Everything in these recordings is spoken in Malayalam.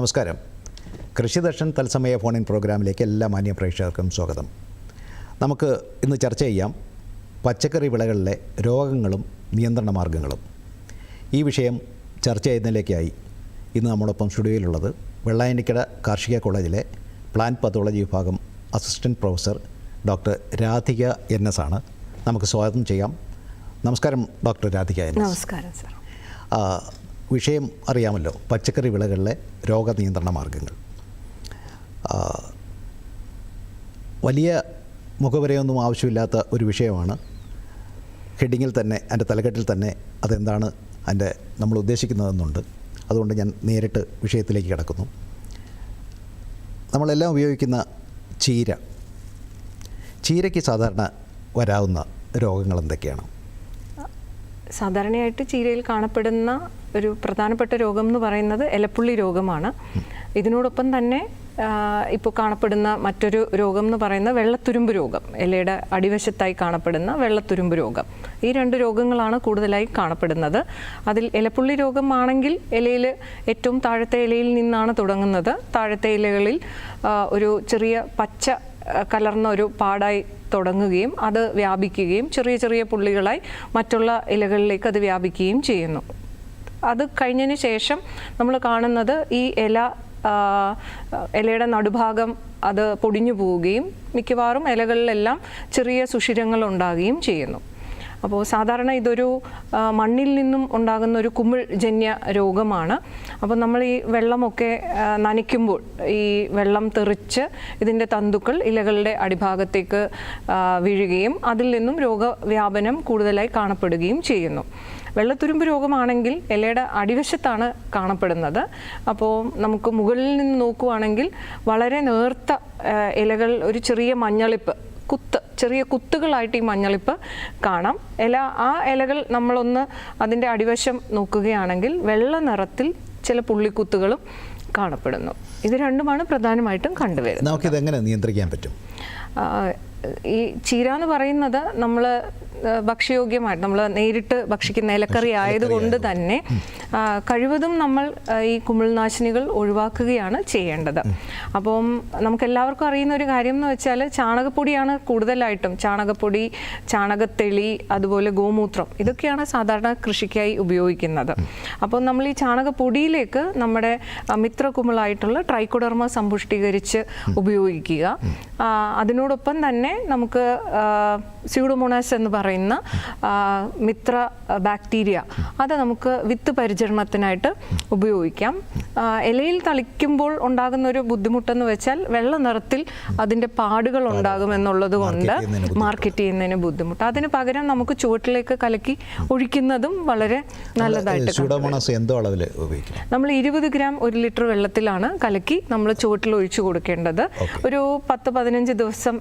നമസ്കാരം. കൃഷിദർശൻ തത്സമയ ഇൻ പ്രോഗ്രാമിലേക്ക് എല്ലാ മാന്യ പ്രേക്ഷകർക്കും സ്വാഗതം. നമുക്ക് ഇന്ന് ചർച്ച ചെയ്യാം പച്ചക്കറി വിളകളിലെ രോഗങ്ങളും നിയന്ത്രണ മാർഗങ്ങളും. ഈ വിഷയം ചർച്ച ചെയ്യുന്നതിലേക്കായി ഇന്ന് നമ്മോടൊപ്പം സ്റ്റുഡിയോയിലുള്ളത് വെള്ളായണിക്കട കാർഷിക കോളേജിലെ പ്ലാന്റ് പത്തോളജി വിഭാഗം assistant professor doctor Radhika N S ആണ്. നമുക്ക് സ്വാഗതം ചെയ്യാം. നമസ്കാരം ഡോക്ടർ രാധിക എൻ എസ്. നമസ്കാരം സാർ. വിഷയം അറിയാമല്ലോ. പച്ചക്കറി വിളകളിലെ രോഗനിയന്ത്രണ മാർഗങ്ങൾ. വലിയ മുഖവരയൊന്നും ആവശ്യമില്ലാത്ത ഒരു വിഷയമാണ്. ഹെഡിങ്ങിൽ തന്നെ എന്റെ തലക്കെട്ടിൽ തന്നെ അതെന്താണ് എന്റെ നമ്മൾ ഉദ്ദേശിക്കുന്നതെന്നുണ്ട്. അതുകൊണ്ട് ഞാൻ നേരിട്ട് വിഷയത്തിലേക്ക് കിടക്കുന്നു. നമ്മളെല്ലാം ഉപയോഗിക്കുന്ന ചീര. ചീരയ്ക്ക് സാധാരണ വരാവുന്ന രോഗങ്ങൾ എന്തൊക്കെയാണ്? സാധാരണയായിട്ട് ചീരയിൽ കാണപ്പെടുന്ന ഒരു പ്രധാനപ്പെട്ട രോഗം എന്ന് പറയുന്നത് എലപ്പുള്ളി രോഗമാണ്. ഇതിനോടൊപ്പം തന്നെ ഇപ്പോൾ കാണപ്പെടുന്ന മറ്റൊരു രോഗം എന്ന് പറയുന്നത് വെള്ളത്തുരുമ്പ് രോഗം. ഇലയുടെ അടിവശത്തായി കാണപ്പെടുന്ന വെള്ളത്തുരുമ്പ് രോഗം. ഈ രണ്ട് രോഗങ്ങളാണ് കൂടുതലായി കാണപ്പെടുന്നത്. അതിൽ ഇലപ്പുള്ളി രോഗമാണെങ്കിൽ ഇലയിൽ ഏറ്റവും താഴത്തെ ഇലയിൽ നിന്നാണ് തുടങ്ങുന്നത്. താഴത്തെ ഇലകളിൽ ഒരു ചെറിയ പച്ച കലർന്ന ഒരു പാടായി തുടങ്ങുകയും അത് വ്യാപിക്കുകയും ചെറിയ ചെറിയ പുള്ളികളായി മറ്റുള്ള ഇലകളിലേക്ക് അത് വ്യാപിക്കുകയും ചെയ്യുന്നു. അത് കഴിഞ്ഞതിന് ശേഷം നമ്മൾ കാണുന്നത് ഈ ഇല ഇലയുടെ നടുഭാഗം അത് പൊടിഞ്ഞു പോവുകയും മിക്കവാറും ഇലകളിലെല്ലാം ചെറിയ സുഷിരങ്ങൾ ഉണ്ടാകുകയും ചെയ്യുന്നു. അപ്പോൾ സാധാരണ ഇതൊരു മണ്ണിൽ നിന്നും ഉണ്ടാകുന്ന ഒരു കുമിൾ ജന്യ രോഗമാണ്. അപ്പോൾ നമ്മൾ ഈ വെള്ളമൊക്കെ നനയ്ക്കുമ്പോൾ ഈ വെള്ളം തെറിച്ച് ഇതിന്റെ തന്തുക്കൾ ഇലകളുടെ അടിഭാഗത്തേക്ക് വീഴുകയും അതിൽ നിന്നും രോഗവ്യാപനം കൂടുതലായി കാണപ്പെടുകയും ചെയ്യുന്നു. വെള്ളത്തുരുമ്പ് രോഗമാണെങ്കിൽ ഇലയുടെ അടിവശത്താണ് കാണപ്പെടുന്നത്. അപ്പോൾ നമുക്ക് മുകളിൽ നിന്ന് നോക്കുവാണെങ്കിൽ വളരെ നേർത്ത ഇലകൾ ഒരു ചെറിയ മഞ്ഞളിപ്പ് കുത്ത് ചെറിയ കുത്തുകളായിട്ട് ഈ മഞ്ഞളിപ്പ് കാണാം. ഇല ആ ഇലകൾ നമ്മളൊന്ന് അതിന്റെ അടിവശം നോക്കുകയാണെങ്കിൽ വെള്ള നിറത്തിൽ ചില പുള്ളിക്കുത്തുകളും കാണപ്പെടുന്നു. ഇത് രണ്ടുമാണ് പ്രധാനമായിട്ടും കണ്ടുവരുന്നത്. നമുക്കിതെങ്ങനെ നിയന്ത്രിക്കാൻ പറ്റും? ഈ ചീര എന്ന് പറയുന്നത് നമ്മൾ ഭക്ഷ്യയോഗ്യമായിട്ട് നമ്മൾ നേരിട്ട് ഭക്ഷിക്കുന്ന ഇലക്കറി ആയതുകൊണ്ട് തന്നെ കഴിവതും നമ്മൾ ഈ കുമിൾനാശിനികൾ ഒഴിവാക്കുകയാണ് ചെയ്യേണ്ടത്. അപ്പം നമുക്ക് എല്ലാവർക്കും അറിയുന്ന ഒരു കാര്യം എന്ന് വെച്ചാൽ ചാണകപ്പൊടിയാണ് കൂടുതലായിട്ടും. ചാണകപ്പൊടി ചാണകത്തെളി അതുപോലെ ഗോമൂത്രം ഇതൊക്കെയാണ് സാധാരണ കൃഷിക്കായി ഉപയോഗിക്കുന്നത്. അപ്പോൾ നമ്മൾ ഈ ചാണകപ്പൊടിയിലേക്ക് നമ്മുടെ മിത്ര മിത്രകുമിളായിട്ടുള്ള ട്രൈക്കോഡർമ സമ്പുഷ്ടീകരിച്ച് ഉപയോഗിക്കുക. അതിനോടൊപ്പം തന്നെ നമുക്ക് സ്യൂഡോമോണാസ് എന്ന് പറയുന്ന മിത്ര ബാക്ടീരിയ അത് നമുക്ക് വിത്ത് പരിചരണത്തിനായിട്ട് ഉപയോഗിക്കാം. ഇലയിൽ തളിക്കുമ്പോൾ ഉണ്ടാകുന്ന ഒരു ബുദ്ധിമുട്ടെന്ന് വെച്ചാൽ വെള്ള നിറത്തിൽ അതിന്റെ പാടുകൾ ഉണ്ടാകും എന്നുള്ളത് കൊണ്ട്. മാർക്കറ്റ് ചെയ്യുന്നതിന് ബുദ്ധിമുട്ട്. അതിന് പകരം നമുക്ക് ചുവട്ടിലേക്ക് കലക്കി ഒഴിക്കുന്നതും വളരെ നല്ലതായിട്ട് നമ്മൾ ഇരുപത് ഗ്രാം ഒരു ലിറ്റർ വെള്ളത്തിലാണ് കലക്കി നമ്മൾ ചുവട്ടിൽ ഒഴിച്ചു കൊടുക്കേണ്ടത്. ഒരു പത്ത് പതിനഞ്ച് ദിവസം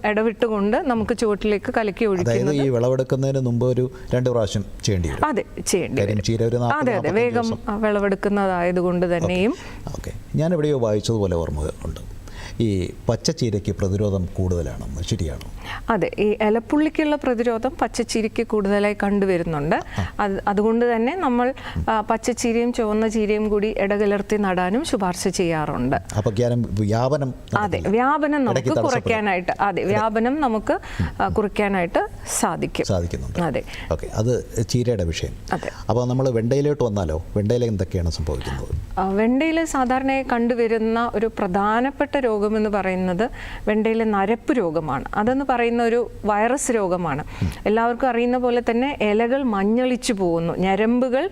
ഇടവിട്ടുകൊണ്ട് നമുക്ക് ചുവട്ടിലേക്ക് കലക്കി ഒഴിക്കുന്നത്. ഈ വിളവെടുക്കുന്നതിന് മുമ്പ് ഒരു രണ്ട് പ്രാവശ്യം ചെയ്യേണ്ടി വരും. അതെ ചെയ്യേണ്ടി വരും. അതെ അതെ. വേഗം വിളവെടുക്കുന്നതായത് കൊണ്ട് വിളവെടുക്കുന്നതായതുകൊണ്ട് തന്നെയും. ഓക്കെ. ഞാൻ എവിടെയോ വായിച്ചതുപോലെ ഓർമ്മ ഉണ്ട്. ഈ പച്ചച്ചീരയ്ക്ക് പ്രതിരോധം കൂടുതലാണെന്ന് ശരിയാണോ അതെ ഈ ഇലപ്പുള്ളിക്കുള്ള പ്രതിരോധം പച്ചച്ചീരയ്ക്ക് കൂടുതലായി കണ്ടുവരുന്നുണ്ട്. അത് അതുകൊണ്ട് തന്നെ നമ്മൾ പച്ചച്ചിരിയും ചുവന്ന ചീരയും കൂടി ഇടകലർത്തി നടാനും ശുപാർശ ചെയ്യാറുണ്ട്. വ്യാപനം അതെ വ്യാപനം നമുക്ക് കുറയ്ക്കാനായിട്ട് അതെ വ്യാപനം നമുക്ക് കുറയ്ക്കാനായിട്ട് സാധിക്കും. സാധിക്കുന്നുണ്ട്. അതെ. ഓക്കെ അത് ചീരയുടെ വിഷയം. അതെ. അപ്പോൾ നമ്മൾ വെണ്ടയിലോട്ട് വന്നാലോ? വെണ്ടയിൽ എന്തൊക്കെയാണ് സംഭവിക്കുന്നത്? വെണ്ടയിൽ സാധാരണയായി കണ്ടുവരുന്ന ഒരു പ്രധാനപ്പെട്ട രോഗമെന്ന് പറയുന്നത് വെണ്ടയിലെ നരപ്പ് രോഗമാണ്. അതെന്ന് പറയുന്ന ഒരു വൈറസ് രോഗമാണ്. എല്ലാവർക്കും അറിയുന്ന പോലെ തന്നെ ഇലകൾ മഞ്ഞളിച്ചു പോകുന്നു. ഞരമ്പുകൾ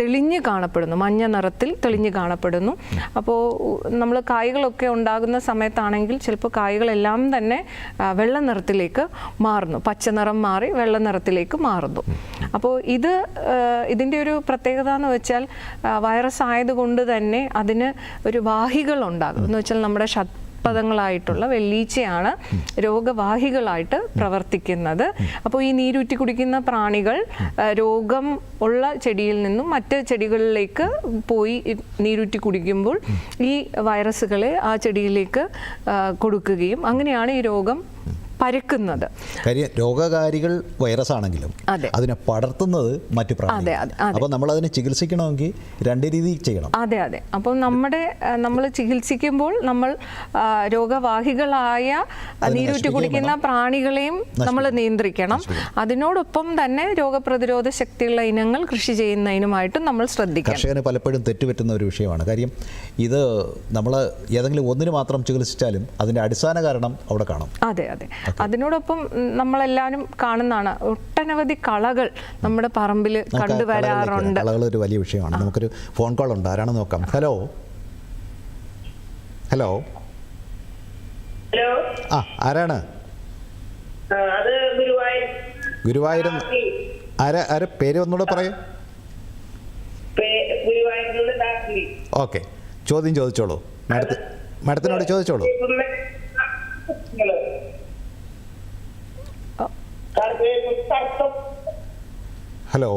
തെളിഞ്ഞു കാണപ്പെടുന്നു. മഞ്ഞ നിറത്തിൽ തെളിഞ്ഞ് കാണപ്പെടുന്നു. അപ്പോൾ നമ്മൾ കായ്കളൊക്കെ ഉണ്ടാകുന്ന സമയത്താണെങ്കിൽ ചിലപ്പോൾ കായ്കളെല്ലാം തന്നെ വെള്ള നിറത്തിലേക്ക് മാറുന്നു. പച്ച നിറം മാറി വെള്ള നിറത്തിലേക്ക് മാറുന്നു. അപ്പോൾ ഇത് ഇതിന്റെ ഒരു പ്രത്യേകത എന്ന് വെച്ചാൽ വൈറസ് ആയതുകൊണ്ട് തന്നെ അതിന് ഒരു വാഹികൾ ഉണ്ടാകും. എന്ന് വെച്ചാൽ നമ്മുടെ ഷഡ്പദങ്ങളായിട്ടുള്ള വെള്ളീച്ചയാണ് രോഗവാഹികളായിട്ട് പ്രവർത്തിക്കുന്നത്. അപ്പോൾ ഈ നീരൂറ്റി കുടിക്കുന്ന പ്രാണികൾ രോഗം ഉള്ള ചെടിയിൽ നിന്നും മറ്റ് ചെടികളിലേക്ക് പോയി നീരൂറ്റി കുടിക്കുമ്പോൾ ഈ വൈറസുകളെ ആ ചെടിയിലേക്ക് കൊടുക്കുകയും അങ്ങനെയാണ് ഈ രോഗം പരക്കുന്നത്. കാര്യം രോഗകാരികൾ വൈറസ് ആണെങ്കിലും അതെ. അതിനെ പടർത്തുന്നത് മറ്റു അതെ. അപ്പോൾ നമ്മൾ അതിനെ ചികിത്സിക്കണമെങ്കിൽ രണ്ട് രീതി ചെയ്യണം. അതെ അതെ. അപ്പോൾ നമ്മുടെ നമ്മൾ ചികിത്സിക്കുമ്പോൾ നമ്മൾ രോഗവാഹികളായ നീരൂറ്റി കുടിക്കുന്ന പ്രാണികളെയും നമ്മൾ നിയന്ത്രിക്കണം. അതിനോടൊപ്പം തന്നെ രോഗപ്രതിരോധ ശക്തിയുള്ള ഇനങ്ങൾ കൃഷി ചെയ്യുന്നതിനുമായിട്ടും നമ്മൾ ശ്രദ്ധിക്കണം. കർഷകന് പലപ്പോഴും തെറ്റുപറ്റുന്ന ഒരു വിഷയമാണ്. കാര്യം ഇത് നമ്മൾ ഏതെങ്കിലും ഒന്നിന് മാത്രം ചികിത്സിച്ചാലും അതിന്റെ അടിസ്ഥാന കാരണം അവിടെ കാണും. അതെ അതെ. അതിനോടൊപ്പം നമ്മളെല്ലാവരും കാണുന്നതാണ് ഒട്ടനവധി കളകൾ നമ്മുടെ പറമ്പിൽ കണ്ടുവരാറുണ്ട് കളകൾ ഒരു വലിയ വിഷയമാണ്. നമുക്കൊരു ഫോൺ കോൾ ഉണ്ട്. ആരാണ് നോക്കാം? ഹലോ. ഹലോ. ഹലോ. ആ ആരാണ്? ഗുരുവായൂർ. ആരാ ആരെ പേര് ഒന്നുകൂടെ പറയൂ. ഓക്കെ. ചോദ്യം ചോദിച്ചോളൂ. മാഡത്തി മാഡത്തിനോട് ചോദിച്ചോളൂ ഇപ്പം ഹലോ. ആ. കറുത്ത- കറുത്ത- ഹലോ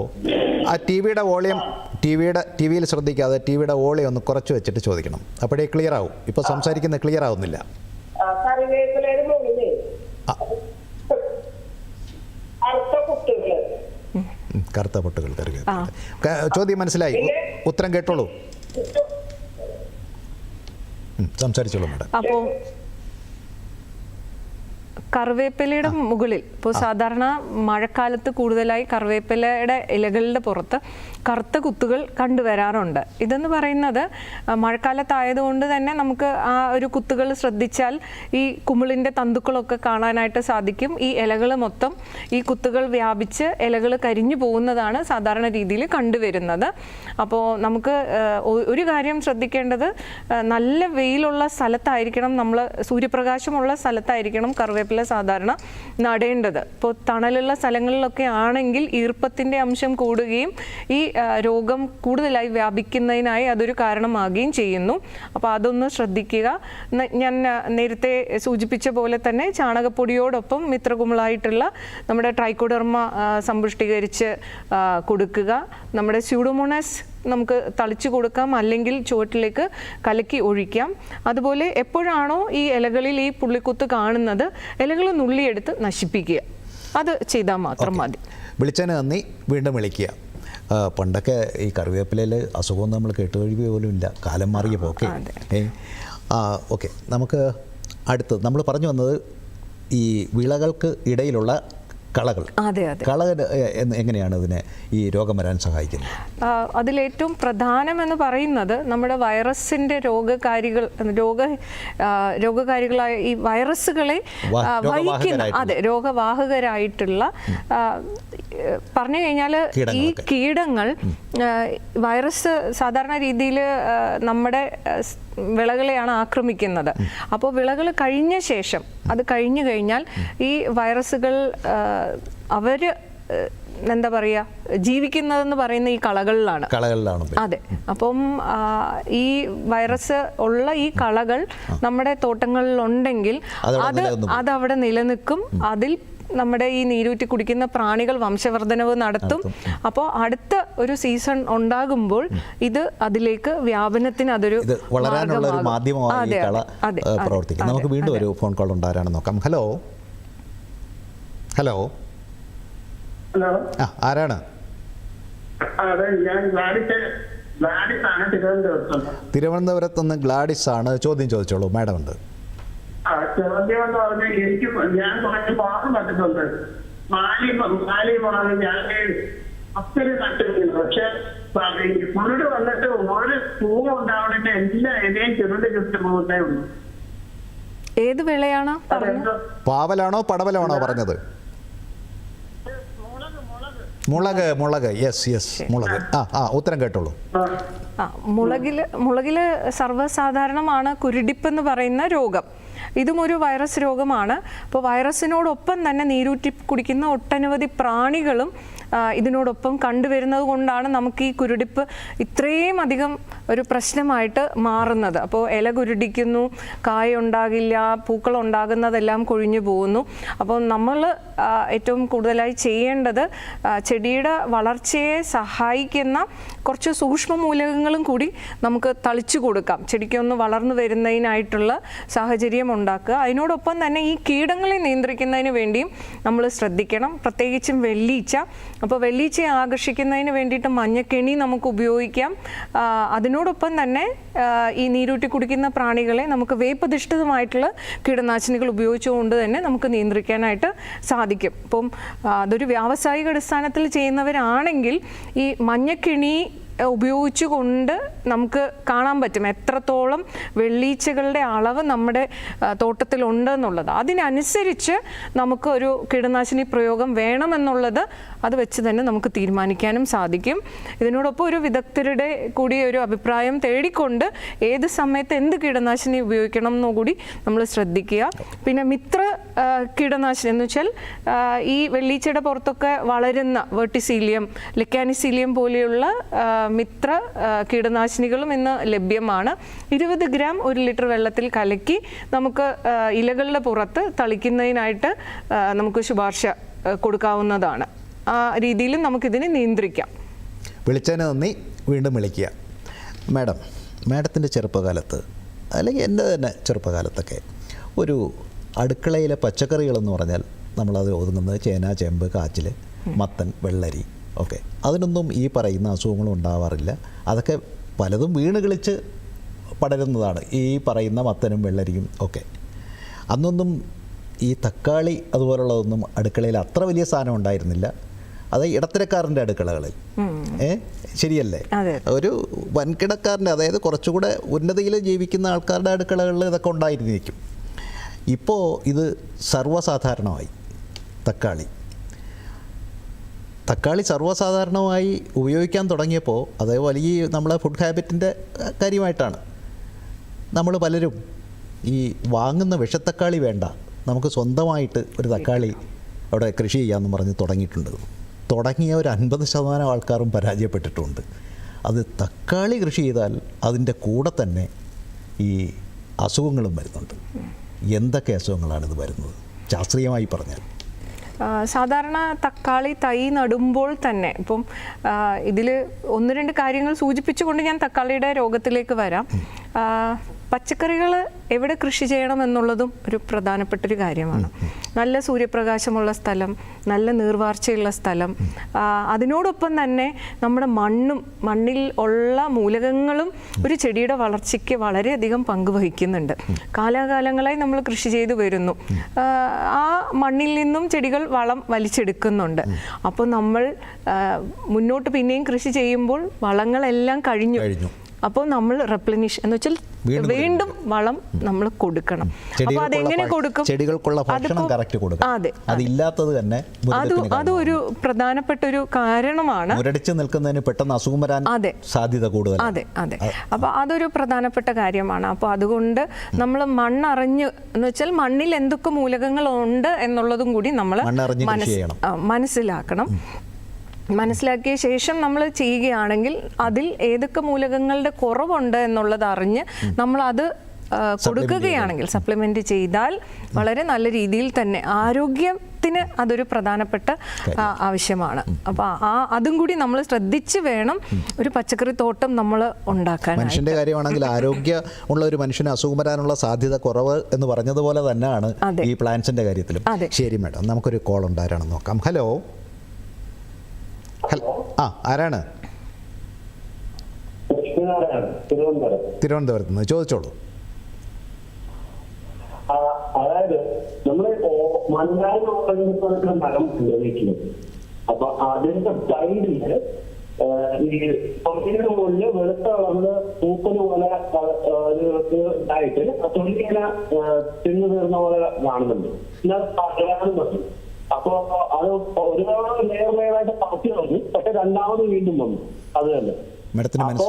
ആ ടി വിയുടെ വോളിയം ടി വിയുടെ ടി വിയിൽ ശ്രദ്ധിക്കാതെ ടി വിയുടെ വോളിയം ഒന്ന് കുറച്ച് വെച്ചിട്ട് ചോദിക്കണം. അപ്പോഴേ ക്ലിയർ ആവും. ഇപ്പൊ സംസാരിക്കുന്ന ക്ലിയർ ആവുന്നില്ല. കറുത്ത പൊട്ടുകൾ ചോദ്യം മനസ്സിലായി. ഉത്തരം കേട്ടോളൂ. സംസാരിച്ചോളൂ മാഡം. കറിവേപ്പിലയുടെ മുകളിൽ. ഇപ്പോൾ സാധാരണ മഴക്കാലത്ത് കൂടുതലായി കറിവേപ്പിലയുടെ ഇലകളുടെ പുറത്ത് കറുത്ത കുത്തുകൾ കണ്ടുവരാറുണ്ട് ഇതെന്ന് പറയുന്നത് മഴക്കാലത്തായതുകൊണ്ട് തന്നെ നമുക്ക് ആ ഒരു കുത്തുകൾ ശ്രദ്ധിച്ചാൽ ഈ കുമിളിന്റെ തന്തുക്കളൊക്കെ കാണാനായിട്ട് സാധിക്കും. ഈ ഇലകൾ മൊത്തം ഈ കുത്തുകൾ വ്യാപിച്ച് ഇലകൾ കരിഞ്ഞു പോകുന്നതാണ് സാധാരണ രീതിയിൽ കണ്ടുവരുന്നത്. അപ്പോൾ നമുക്ക് ഒരു കാര്യം ശ്രദ്ധിക്കേണ്ടത് നല്ല വെയിലുള്ള സ്ഥലത്തായിരിക്കണം നമ്മൾ സൂര്യപ്രകാശമുള്ള സ്ഥലത്തായിരിക്കണം കറിവേപ്പില സാധാരണ നടേണ്ടത്. ഇപ്പോൾ തണലുള്ള സ്ഥലങ്ങളിലൊക്കെ ആണെങ്കിൽ ഈർപ്പത്തിന്റെ അംശം കൂടുകയും ഈ രോഗം കൂടുതലായി വ്യാപിക്കുന്നതിനായി അതൊരു കാരണമാകുകയും ചെയ്യുന്നു. അപ്പോൾ അതൊന്ന് ശ്രദ്ധിക്കുക. ഞാൻ നേരത്തെ സൂചിപ്പിച്ച പോലെ തന്നെ ചാണകപ്പൊടിയോടൊപ്പം മിത്രകുമളായിട്ടുള്ള നമ്മുടെ ട്രൈക്കോഡർമ സമ്പുഷ്ടീകരിച്ച് കൊടുക്കുക. നമ്മുടെ സ്യൂഡോമോണസ് നമുക്ക് തളിച്ചു കൊടുക്കാം അല്ലെങ്കിൽ ചുവട്ടിലേക്ക് കലക്കി ഒഴിക്കാം. അതുപോലെ എപ്പോഴാണോ ഈ ഇലകളിൽ ഈ പുള്ളിക്കുത്ത് കാണുന്നത് ഇലകൾ നുള്ളിയെടുത്ത് നശിപ്പിക്കുക. അത് ചെയ്താൽ മാത്രം മതി. വിളിച്ചതിന് നന്ദി. വീണ്ടും വിളിക്കുക. പണ്ടൊക്കെ ഈ കറിവേപ്പിലയിൽ അസുഖമൊന്നും നമ്മൾ കേട്ടുകഴിവ് പോലും ഇല്ല കാലം മാറിയ പോക്കെ. ആ ഓക്കെ. നമുക്ക് അടുത്ത് നമ്മൾ പറഞ്ഞു വന്നത് ഈ വിളകൾക്ക് ഇടയിലുള്ള കളകൾ. അതെ അതെ. കളകൾ എങ്ങനെയാണ് ഇതിനെ ഈ രോഗം വരാൻ സഹായിക്കുന്നത്? അതിലേറ്റവും പ്രധാനമെന്ന് പറയുന്നത് നമ്മുടെ വൈറസിന്റെ രോഗകാരികൾ രോഗ രോഗകാരികളായ ഈ വൈറസുകളെ വഹിക്കുന്ന അതെ രോഗവാഹകരായിട്ടുള്ള പറഞ്ഞു കഴിഞ്ഞാൽ ഈ കീടങ്ങൾ വൈറസ് സാധാരണ രീതിയിൽ നമ്മുടെ വിളകളെയാണ് ആക്രമിക്കുന്നത്. അപ്പോൾ വിളകൾ കഴിഞ്ഞ ശേഷം അത് കഴിഞ്ഞു കഴിഞ്ഞാൽ ഈ വൈറസുകൾ അവർ എന്താ പറയുക ജീവിക്കുന്നതെന്ന് പറയുന്ന ഈ കളകളിലാണ്. കളകളിലാണ് അതെ. അപ്പം ഈ വൈറസ് ഉള്ള ഈ കളകൾ നമ്മുടെ തോട്ടങ്ങളിൽ ഉണ്ടെങ്കിൽ അത് അത് അവിടെ നിലനിൽക്കും. അതിൽ നമ്മുടെ ഈ നീരൂറ്റി കുടിക്കുന്ന പ്രാണികൾ വംശവർദ്ധനവ് നടത്തും. അപ്പോൾ അടുത്ത ഒരു സീസൺ ഉണ്ടാകുമ്പോൾ ഇത് അതിലേക്ക് വ്യാപനത്തിന് അതൊരു മാധ്യമമാണ് വളരാനുള്ള ഒരു മാധ്യമമായി പ്രവർത്തിക്കും. നമുക്ക് വീണ്ടും. ഒരു ഫോൺ കോൾ ഉണ്ടാകാനാണ് നോക്കാം. ഹലോ. ഹലോ. ഹലോ. ആ ആരാണ്? ആ, ഞാൻ ഗ്ലാഡിസ് ഗ്ലാഡിസ് ആണ് തിരുവനന്തപുരത്ത് നിന്ന് ഗ്ലാഡിസ് ആണ് ചോദ്യം ചോദിച്ചോളൂ. മാഡം ഉണ്ട് ചോദ്യം എന്ന് പറഞ്ഞാൽ എനിക്ക് ഞാൻ കുറച്ച് പാകം നട്ടിട്ടുണ്ട് മാലി മാലി മുളക് ഞാൻ ഒത്തിരി നട്ടിട്ടുണ്ട് പക്ഷെ കുരുട് വന്നിട്ട് ഒരു പൂവ് ഉണ്ടാവണിട്ട് എല്ലാ ഇലയും ചുരുണ്ട് ചുറ്റും പോകുന്നേ ഉള്ളൂ. ഏത് വിളയാണ് പാവലാണോ പടവലാണോ പറഞ്ഞത്? മുളക് മുളക്. യെസ് യെസ് മുളക്. ആ ആ ഉത്തരം കേട്ടോളൂ. ആ, ആ മുളകിൽ മുളകിൽ സർവസാധാരണമാണ് കുരുടിപ്പ് എന്ന് പറയുന്ന രോഗം. ഇതും ഒരു വൈറസ് രോഗമാണ്. അപ്പോൾ വൈറസിനോടൊപ്പം തന്നെ നീരൂറ്റി കുടിക്കുന്ന ഒട്ടനവധി പ്രാണികളും ഇതിനോടൊപ്പം കണ്ടുവരുന്നത് കൊണ്ടാണ് നമുക്ക് ഈ കുരുടിപ്പ് ഇത്രയും അധികം ഒരു പ്രശ്നമായിട്ട് മാറുന്നത്. അപ്പോൾ ഇല കുരുടിക്കുന്നു കായ ഉണ്ടാകില്ല പൂക്കൾ ഉണ്ടാകുന്നതെല്ലാം കൊഴിഞ്ഞു പോകുന്നു. അപ്പോൾ നമ്മൾ ഏറ്റവും കൂടുതലായി ചെയ്യേണ്ടത് ചെടിയുടെ വളർച്ചയെ സഹായിക്കുന്ന കുറച്ച് സൂക്ഷ്മ മൂലകങ്ങളും കൂടി നമുക്ക് തളിച്ചു കൊടുക്കാം. ചെടിക്കൊന്ന് വളർന്നു വരുന്നതിനായിട്ടുള്ള സാഹചര്യം ഉണ്ടാക്കുക. അതിനോടൊപ്പം തന്നെ ഈ കീടങ്ങളെ നിയന്ത്രിക്കുന്നതിന് വേണ്ടിയും നമ്മൾ ശ്രദ്ധിക്കണം. പ്രത്യേകിച്ചും വെള്ളീച്ച. അപ്പോൾ വെള്ളീച്ചയെ ആകർഷിക്കുന്നതിന് വേണ്ടിയിട്ട് മഞ്ഞക്കെണി നമുക്ക് ഉപയോഗിക്കാം. അതിനോടൊപ്പം തന്നെ ഈ നീരൂറ്റി കുടിക്കുന്ന പ്രാണികളെ നമുക്ക് വേപ്പധിഷ്ഠിതമായിട്ടുള്ള കീടനാശിനികൾ ഉപയോഗിച്ചുകൊണ്ട് തന്നെ നമുക്ക് നിയന്ത്രിക്കാനായിട്ട് സാധിക്കും. ഇപ്പം ആ, അതൊരു വ്യാവസായിക അടിസ്ഥാനത്തിൽ ചെയ്യുന്നവരാണെങ്കിൽ ഈ മഞ്ഞക്കിണി ഉപയോഗിച്ചുകൊണ്ട് നമുക്ക് കാണാൻ പറ്റും എത്രത്തോളം വെള്ളീച്ചകളുടെ അളവ് നമ്മുടെ തോട്ടത്തിലുണ്ട് എന്നുള്ളത് അതിനനുസരിച്ച് നമുക്ക് ഒരു കീടനാശിനി പ്രയോഗം വേണമെന്നുള്ളത് അത് വെച്ച് തന്നെ നമുക്ക് തീരുമാനിക്കാനും സാധിക്കും. ഇതിനോടൊപ്പം ഒരു വിദഗ്ധരുടെ കൂടി ഒരു അഭിപ്രായം തേടിക്കൊണ്ട് ഏത് സമയത്ത് എന്ത് കീടനാശിനി ഉപയോഗിക്കണം എന്നു കൂടി നമ്മൾ ശ്രദ്ധിക്കുക. പിന്നെ മിത്ര കീടനാശിനി എന്ന് വെച്ചാൽ ഈ വെള്ളീച്ചയുടെ പുറത്തൊക്കെ വളരുന്ന വെർട്ടിസീലിയം ലെക്കാനിസീലിയം പോലെയുള്ള മിത്ര കീടനാശിനികളും ഇന്ന് ലഭ്യമാണ്. ഇരുപത് ഗ്രാം ഒരു ലിറ്റർ വെള്ളത്തിൽ കലക്കി നമുക്ക് ഇലകളുടെ പുറത്ത് തളിക്കുന്നതിനായിട്ട് നമുക്ക് ശുപാർശ കൊടുക്കാവുന്നതാണ്. ആ രീതിയിലും നമുക്കിതിനെ നിയന്ത്രിക്കാം. വിളിച്ചതിന് നന്ദി. വീണ്ടും വിളിക്കുക. മാഡം മാഡത്തിന്റെ ചെറുപ്പകാലത്ത് അല്ലെങ്കിൽ എന്റെ തന്നെ ചെറുപ്പകാലത്തൊക്കെ ഒരു അടുക്കളയിലെ പച്ചക്കറികളെന്ന് പറഞ്ഞാൽ നമ്മളത് ഒതുങ്ങുന്നത് ചേന ചേമ്പ് കാച്ചിൽ മത്തൻ വെള്ളരി ഓക്കെ. അതിനൊന്നും ഈ പറയുന്ന അസുഖങ്ങളും ഉണ്ടാവാറില്ല. അതൊക്കെ പലതും വീണ് കളിച്ച് പടരുന്നതാണ്. ഈ പറയുന്ന മത്തനും വെള്ളരിയും ഒക്കെ. അന്നൊന്നും ഈ തക്കാളി അതുപോലുള്ളതൊന്നും അടുക്കളയിൽ അത്ര വലിയ സാധനം ഉണ്ടായിരുന്നില്ല. അത് ഇടത്തരക്കാരന്റെ അടുക്കളകളിൽ. ഏ? ശരിയല്ലേ? ഒരു വൻകിടക്കാരന്റെ അതായത് കുറച്ചുകൂടെ ഉന്നതിയിൽ ജീവിക്കുന്ന ആൾക്കാരുടെ അടുക്കളകളിൽ ഇതൊക്കെ ഉണ്ടായിരുന്നിരിക്കും ഇപ്പോൾ ഇത് സർവസാധാരണമായി തക്കാളി. തക്കാളി സർവസാധാരണമായി ഉപയോഗിക്കാൻ തുടങ്ങിയപ്പോൾ അത് വലിയ നമ്മളെ ഫുഡ് ഹാബിറ്റിന്റെ കാര്യമായിട്ടാണ്. നമ്മൾ പലരും ഈ വാങ്ങുന്ന വിഷത്തക്കാളി വേണ്ട. നമുക്ക് സ്വന്തമായിട്ട് ഒരു തക്കാളി അവിടെ കൃഷി ചെയ്യാമെന്ന് പറഞ്ഞ് തുടങ്ങിയിട്ടുണ്ട്. തുടങ്ങിയ ഒരു അൻപത് ശതമാനം ആൾക്കാരും പരാജയപ്പെട്ടിട്ടുണ്ട്. അത് തക്കാളി കൃഷി ചെയ്താൽ അതിന്റെ കൂടെ തന്നെ ഈ അസുഖങ്ങളും വരുന്നുണ്ട്. എന്തൊക്കെ അസുഖങ്ങളാണ് ഇത് വരുന്നത്? ശാസ്ത്രീയമായി പറഞ്ഞാൽ. സാധാരണ തക്കാളി തൈ നടുമ്പോൾ തന്നെ ഇപ്പം ഇതിൽ ഒന്ന് രണ്ട് കാര്യങ്ങൾ സൂചിപ്പിച്ചുകൊണ്ട് ഞാൻ തക്കാളിയുടെ രോഗത്തിലേക്ക് വരാം. പച്ചക്കറികൾ എവിടെ കൃഷി ചെയ്യണം എന്നുള്ളതും ഒരു പ്രധാനപ്പെട്ട ഒരു കാര്യമാണ് നല്ല സൂര്യപ്രകാശമുള്ള സ്ഥലം നല്ല നീർവാർച്ചയുള്ള സ്ഥലം അതിനോടൊപ്പം തന്നെ നമ്മുടെ മണ്ണും മണ്ണിൽ ഉള്ള മൂലകങ്ങളും ഒരു ചെടിയുടെ വളർച്ചയ്ക്ക് വളരെയധികം പങ്ക് വഹിക്കുന്നുണ്ട്. കാലാകാലങ്ങളായി നമ്മൾ കൃഷി ചെയ്തു വരുന്നു. ആ, മണ്ണിൽ നിന്നും ചെടികൾ വളം വലിച്ചെടുക്കുന്നുണ്ട്. അപ്പോൾ നമ്മൾ മുന്നോട്ട് പിന്നെയും കൃഷി ചെയ്യുമ്പോൾ വളങ്ങളെല്ലാം കഴിഞ്ഞു. അപ്പോൾ നമ്മൾ റെപ്ലനിഷ് എന്ന് വെച്ചാൽ വീണ്ടും വളം നമ്മൾ കൊടുക്കണം. അപ്പോൾ അതെങ്ങനെ കൊടുക്കും? ചെടികൾക്കുള്ള ഭക്ഷണം കറക്റ്റ് കൊടുക്കണം അതെ അതില്ലാത്തത് തന്നെ അത് മുരടിപ്പിന് അതും ഒരു പ്രധാനപ്പെട്ട ഒരു കാരണമാണ്. മുരടിച്ച് നിൽക്കുന്നതിന് പെട്ടെന്ന് അസുഖം വരാൻ അതെ. സാധ്യത കൂടുതൽ അതെ അതെ. അപ്പോൾ അതൊരു പ്രധാനപ്പെട്ട കാര്യമാണ്. അപ്പോൾ അതുകൊണ്ട് നമ്മൾ മണ്ണറിഞ്ഞ് എന്ന് വെച്ചാൽ മണ്ണിൽ എന്തൊക്കെ മൂലകങ്ങൾ ഉണ്ട് എന്നുള്ളതും കൂടി നമ്മൾ മനസ്സിലാക്കണം. മനസ്സിലാക്കിയ ശേഷം നമ്മൾ ചെയ്യുകയാണെങ്കിൽ അതിൽ ഏതൊക്കെ മൂലകങ്ങളുടെ കുറവുണ്ട് എന്നുള്ളത് അറിഞ്ഞ് ആ, കൊടുക്കുകയാണെങ്കിൽ സപ്ലിമെന്റ് ചെയ്താൽ വളരെ നല്ല രീതിയിൽ തന്നെ ആരോഗ്യത്തിന് അതൊരു പ്രധാനപ്പെട്ട ആവശ്യമാണ്. അപ്പോൾ ആ അതും കൂടി നമ്മൾ ശ്രദ്ധിച്ച് വേണം ഒരു പച്ചക്കറി തോട്ടം നമ്മൾ ഉണ്ടാക്കാൻ മനുഷ്യന്റെ കാര്യമാണെങ്കിൽ ആരോഗ്യ ഉള്ള ഒരു മനുഷ്യന് അസുഖം വരാനുള്ള സാധ്യത കുറവ് എന്ന് പറഞ്ഞതുപോലെ തന്നെയാണ് ഈ പ്ലാന്റ്സിന്റെ കാര്യത്തിലും. ശരി മാഡം നമുക്കൊരു കോൾ ഉണ്ടാരാണെന്ന് നോക്കാം. ഹലോ ആ ആരാണ്? തിരുവനന്തപുരത്ത് നിന്ന് ചോദിച്ചോളൂ. അതായത് നമ്മൾ മണ്ണാരി പറഞ്ഞ മരം വീട്ടിൽ അപ്പൊ അതിന്റെ സൈഡിൽ ഈ തൊണ്ടിയുടെ മുകളിൽ വെളുത്ത കളറിൽ പൂപ്പൽ പോലെ ഇതായിട്ട് തൊണ്ടി ഇങ്ങനെ തിന്നു തീർന്ന പോലെ കാണുന്നുണ്ട്. പിന്നെ അത് പകരാനുണ്ട് അപ്പൊ അത് ഒരു തവണ ലെയർ ലെയറായിട്ട് പറിച്ചു കളഞ്ഞു. പക്ഷെ രണ്ടാമത് വീണ്ടും വന്നു. അത് തന്നെ. അപ്പോ,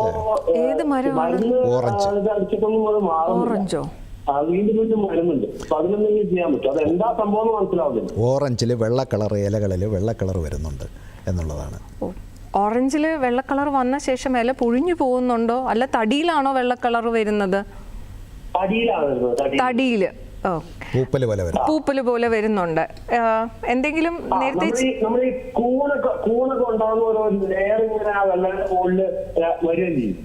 മരുന്ന് അടിച്ചിട്ടൊന്നും അത് മാറുന്നില്ല. ഓറഞ്ചിൽ വെള്ള കളർ ഇലകളിൽ വെള്ള കളർ വരുന്നുണ്ട് എന്നുള്ളതാണ്. ഓ ഓറഞ്ചിൽ വെള്ള കളർ വന്ന ശേഷം ഇല പുഴിഞ്ഞു പോകുന്നുണ്ടോ? അല്ല തടിയിലാണോ വെള്ള കളർ വരുന്നത്? തടിയിലാണ് പൂപ്പൽ പോലെ വരും. പൂപ്പൽ പോലെ വരുന്നുണ്ട്. എന്തെങ്കിലും നേരത്തെ നമ്മൾ ഈ നമ്മൾ ഈ കൂണൊക്കെ കൂണൊക്കെ ഉണ്ടാകുന്ന ഓരോ ലെയർ ഇങ്ങനെ ആ വെള്ളയുടെ മുകളിൽ വരികയും ചെയ്യും.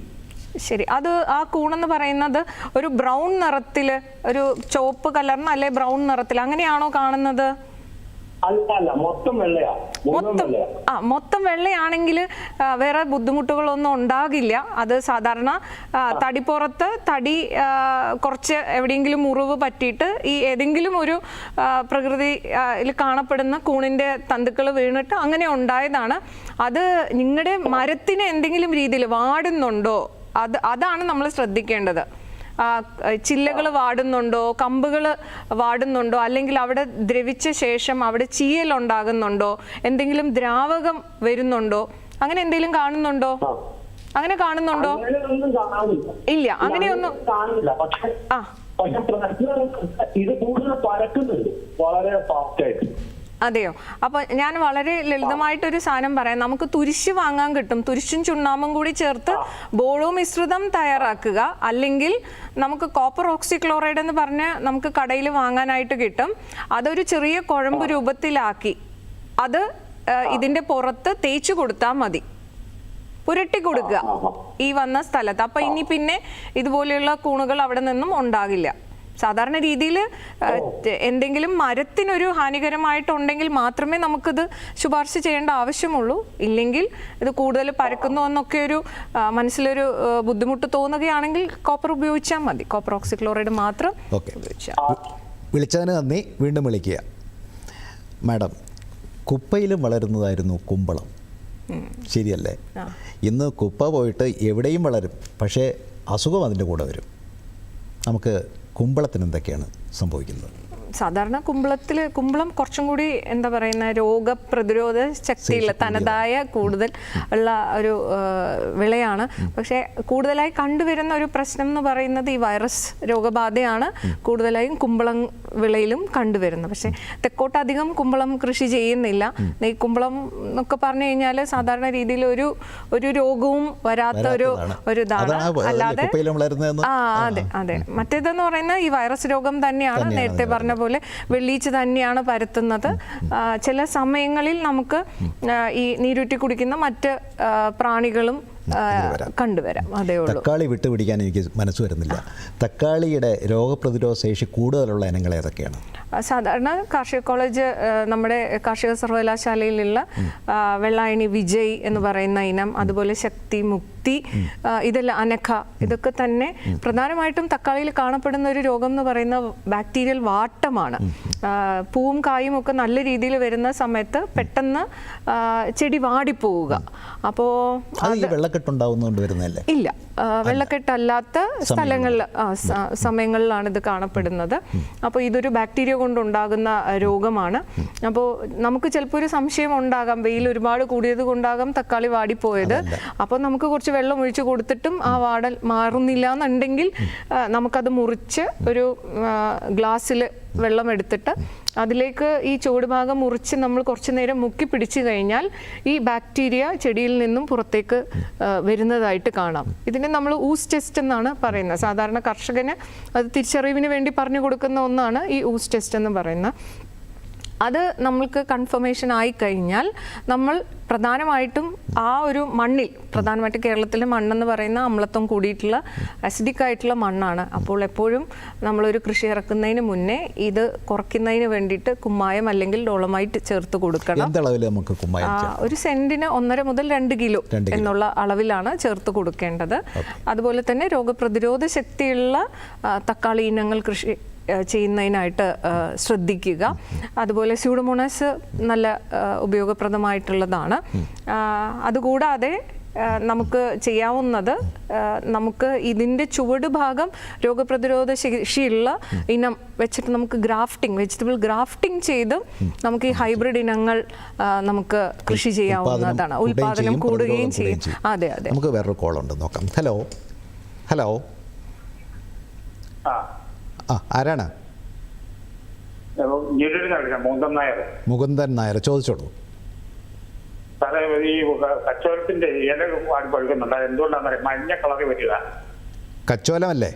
ശരി. അത് ആ കൂണെന്ന് പറയുന്നത് ഒരു ബ്രൗൺ നിറത്തിൽ ഒരു ചോപ്പ് കലർന്ന അല്ലെ ബ്രൗൺ നിറത്തിൽ അങ്ങനെയാണോ കാണുന്നത്? അല്ല മൊത്തം വെള്ളയാ. മൊത്തം ആ മൊത്തം വെള്ളയാണെങ്കിൽ വേറെ ബുദ്ധിമുട്ടുകളൊന്നും ഉണ്ടാകില്ല. അത് സാധാരണ തടി തടിപ്പുറത്ത് തടി കുറച്ച് എവിടെയെങ്കിലും മുറിവ് പറ്റിയിട്ട് ഈ ഏതെങ്കിലും ഒരു പ്രകൃതിയിൽ കാണപ്പെടുന്ന കൂണിന്റെ തന്തുക്കൾ വീണിട്ട് അങ്ങനെ ഉണ്ടായതാണ്. അത് നിങ്ങളുടെ മരത്തിന് എന്തെങ്കിലും രീതിയിൽ വാടുന്നുണ്ടോ? അത് അതാണ് നമ്മൾ ശ്രദ്ധിക്കേണ്ടത്. ചില്ലകൾ വാടുന്നുണ്ടോ കമ്പുകൾ വാടുന്നുണ്ടോ അല്ലെങ്കിൽ അവിടെ ദ്രവിച്ച ശേഷം അവിടെ ചീയൽ ഉണ്ടാകുന്നുണ്ടോ എന്തെങ്കിലും ദ്രാവകം വരുന്നുണ്ടോ അങ്ങനെ എന്തെങ്കിലും കാണുന്നുണ്ടോ? അങ്ങനെ കാണുന്നുണ്ടോ? ഇല്ല അങ്ങനെയൊന്നും ആ. പക്ഷെ ഇത് കൂടുതൽ പരക്കുന്നുണ്ട്. വളരെ ഫാസ്റ്റ് ആയിട്ട്. അതെയോ? അപ്പൊ ഞാൻ വളരെ ലളിതമായിട്ടൊരു സാധനം പറയാം. നമുക്ക് തുരിശ് വാങ്ങാൻ കിട്ടും. തുരിശും ചുണ്ണാമ്പും കൂടി ചേർത്ത് ബോളോ മിശ്രിതം തയ്യാറാക്കുക. അല്ലെങ്കിൽ നമുക്ക് കോപ്പർ ഓക്സിക്ലോറൈഡ് എന്ന് പറഞ്ഞ് നമുക്ക് കടയിൽ വാങ്ങാനായിട്ട് കിട്ടും. അതൊരു ചെറിയ കുഴമ്പ് രൂപത്തിലാക്കി അത് ഇതിന്റെ പുറത്ത് തേച്ചു കൊടുത്താൽ മതി. പുരട്ടി കൊടുക്കുക ഈ വന്ന സ്ഥലത്ത്. അപ്പൊ ഇനി പിന്നെ ഇതുപോലെയുള്ള കൂണുകൾ അവിടെ നിന്നും ഉണ്ടാകില്ല. സാധാരണ രീതിയിൽ എന്തെങ്കിലും മരത്തിനൊരു ഹാനികരമായിട്ടുണ്ടെങ്കിൽ മാത്രമേ നമുക്കിത് ശുപാർശ ചെയ്യേണ്ട ആവശ്യമുള്ളൂ. ഇല്ലെങ്കിൽ ഇത് കൂടുതൽ പരക്കുന്നു എന്നൊക്കെ ഒരു മനസ്സിലൊരു ബുദ്ധിമുട്ട് തോന്നുകയാണെങ്കിൽ കോപ്പർ ഉപയോഗിച്ചാൽ മതി. കോപ്പർ ഓക്സിക്ലോറൈഡ് മാത്രം ഉപയോഗിച്ചാൽ വിളിച്ചതിന് നന്ദി. വീണ്ടും വിളിക്കുക. മാഡം കുപ്പയിലും വളരുന്നതായിരുന്നു കുമ്പളം. ശരിയല്ലേ? ഇന്ന് കുപ്പ പോയിട്ട് എവിടെയും വളരും. പക്ഷേ അസുഖം അതിന്റെ കൂടെ വരും. നമുക്ക് കുമ്പളത്തിന് എന്തൊക്കെയാണ് സംഭവിക്കുന്നത്? സാധാരണ കുമ്പളത്തിൽ കുമ്പളം കുറച്ചും കൂടി എന്താ പറയുന്ന രോഗപ്രതിരോധ ശക്തിയുള്ള തനതായ കൂടുതൽ ഉള്ള ഒരു വിളയാണ്. പക്ഷേ കൂടുതലായി കണ്ടുവരുന്ന ഒരു പ്രശ്നം എന്ന് പറയുന്നത് ഈ വൈറസ് രോഗബാധയാണ് കൂടുതലായും കുമ്പളം വിളയിലും കണ്ടുവരുന്നത്. പക്ഷേ തെക്കോട്ടധികം കുമ്പളം കൃഷി ചെയ്യുന്നില്ല. ഈ കുമ്പളം എന്നൊക്കെ പറഞ്ഞു കഴിഞ്ഞാൽ സാധാരണ രീതിയിൽ ഒരു ഒരു രോഗവും വരാത്ത ഒരു ഒരു ഇതാണ്. അല്ലാതെ ആ അതെ അതെ. മറ്റേതെന്ന് പറയുന്ന ഈ വൈറസ് രോഗം തന്നെയാണ് നേരത്തെ പറഞ്ഞ പോലെ വെള്ളീച്ച് തന്നെയാണ് പരത്തുന്നത്. ചില സമയങ്ങളിൽ നമുക്ക് ഈ നീരുറ്റി കുടിക്കുന്ന മറ്റ് പ്രാണികളും കണ്ടുവരാം. അതേ ഉള്ളൂ. തക്കാളി വിട്ടുപിടിക്കാൻ എനിക്ക് മനസ്സ് വരുന്നില്ല. തക്കാളിയുടെ രോഗപ്രതിരോധ ശേഷി കൂടുതലുള്ള ഇനങ്ങൾ ഏതൊക്കെയാണ്? സാധാരണ കാർഷിക കോളേജ് നമ്മുടെ കാർഷിക സർവകലാശാലയിലുള്ള വെള്ളായണി വിജയ് എന്ന് പറയുന്ന ഇനം അതുപോലെ ശക്തി മുക്തി ഇതെല്ലാം അനഖ ഇതൊക്കെ തന്നെ പ്രധാനമായിട്ടും തക്കാളിയിൽ കാണപ്പെടുന്ന ഒരു രോഗം എന്ന് പറയുന്ന ബാക്ടീരിയൽ വാട്ടമാണ്. പൂവും കായും ഒക്കെ നല്ല രീതിയിൽ വരുന്ന സമയത്ത് പെട്ടെന്ന് ചെടി വാടിപ്പോവുക. അപ്പോൾ വെള്ളക്കെട്ടുണ്ടാവുന്നതുകൊണ്ട് വരുന്നതല്ലേ? ഇല്ല. വെള്ളക്കെട്ടല്ലാത്ത സ്ഥലങ്ങളിൽ സമയങ്ങളിലാണ് ഇത് കാണപ്പെടുന്നത്. അപ്പോൾ ഇതൊരു ബാക്ടീരിയ കൊണ്ടുണ്ടാകുന്ന രോഗമാണ്. അപ്പോൾ നമുക്ക് ചിലപ്പോൾ ഒരു സംശയം ഉണ്ടാകാം. വെയിൽ ഒരുപാട് കൂടിയത് കൊണ്ടാകാം തക്കാളി വാടിപ്പോയത്. അപ്പോൾ നമുക്ക് കുറച്ച് വെള്ളം ഒഴിച്ചു കൊടുത്തിട്ടും ആ വാടൽ മാറുന്നില്ല എന്നുണ്ടെങ്കിൽ നമുക്കത് മുറിച്ച് ഒരു ഗ്ലാസ്സിൽ വെള്ളം എടുത്തിട്ട് അതിലേക്ക് ഈ ചുവടുഭാഗം മുറിച്ച് നമ്മൾ കുറച്ച് നേരം മുക്കി പിടിച്ചു കഴിഞ്ഞാൽ ഈ ബാക്ടീരിയ ചെടിയിൽ നിന്നും പുറത്തേക്ക് വരുന്നതായിട്ട് കാണാം. ഇതിനെ നമ്മൾ ഊസ് ടെസ്റ്റ് എന്നാണ് പറയുന്നത്. സാധാരണ കർഷകന് അത് തിരിച്ചറിവിന് വേണ്ടി പറഞ്ഞു കൊടുക്കുന്ന ഒന്നാണ് ഈ ഊസ് ടെസ്റ്റ് എന്ന് പറയുന്നത്. അത് നമ്മൾക്ക് കൺഫർമേഷൻ ആയി കഴിഞ്ഞാൽ നമ്മൾ പ്രധാനമായിട്ടും ആ ഒരു മണ്ണിൽ പ്രധാനമായിട്ട് കേരളത്തിലെ മണ്ണെന്ന് പറയുന്ന അമ്ലത്വം കൂടിയിട്ടുള്ള അസിഡിക് ആയിട്ടുള്ള മണ്ണാണ്. അപ്പോൾ എപ്പോഴും നമ്മളൊരു കൃഷി ഇറക്കുന്നതിന് മുന്നേ ഇത് കുറയ്ക്കുന്നതിന് വേണ്ടിയിട്ട് കുമ്മായം അല്ലെങ്കിൽ ഡോളമായിട്ട് ചേർത്ത് കൊടുക്കണം. നമുക്ക് ഒരു സെന്റിന് ഒന്നര മുതൽ രണ്ട് കിലോ എന്നുള്ള അളവിലാണ് ചേർത്ത് കൊടുക്കേണ്ടത്. അതുപോലെ തന്നെ രോഗപ്രതിരോധ ശക്തിയുള്ള തക്കാളി ഇനങ്ങൾ കൃഷി ചെയ്യുന്നതിനായിട്ട് ശ്രദ്ധിക്കുക. അതുപോലെ സ്യൂഡോമോണസ് നല്ല ഉപയോഗപ്രദമായിട്ടുള്ളതാണ്. അതുകൂടാതെ നമുക്ക് ചെയ്യാവുന്നത് നമുക്ക് ഇതിന്റെ ചുവട് ഭാഗം രോഗപ്രതിരോധ ശേഷിയുള്ള ഇനം വെച്ചിട്ട് നമുക്ക് ഗ്രാഫ്റ്റിംഗ് വെജിറ്റബിൾ ഗ്രാഫ്റ്റിംഗ് ചെയ്ത് നമുക്ക് ഈ ഹൈബ്രിഡ് ഇനങ്ങൾ നമുക്ക് കൃഷി ചെയ്യാവുന്നതാണ്. ഉൽപാദനം കൂടുകയും ചെയ്യും അതെ അതെ. നമുക്ക് വേറൊരു കോൾ ഉണ്ട് നോക്കാം ഹലോ ഹലോ ആ ആരാണ്? മുകുന്ദൻ നായർ. ചോദിച്ചോളൂ. സാറേ ഈ കച്ചവടത്തിന്റെ ഇല പഴുക്കുന്നുണ്ട്. അത് മഞ്ഞ കളറിൽ വരിക. കച്ചോലമല്ലേ?